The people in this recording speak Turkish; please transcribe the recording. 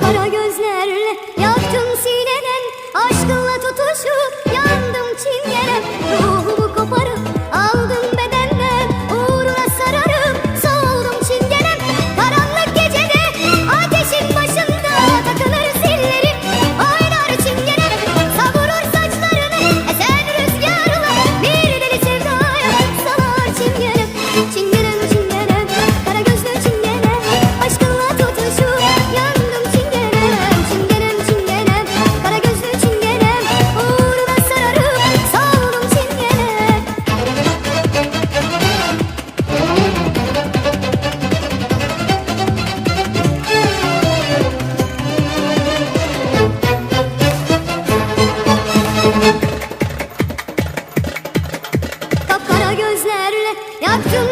kara gözlerle yaktın seni. Yaktın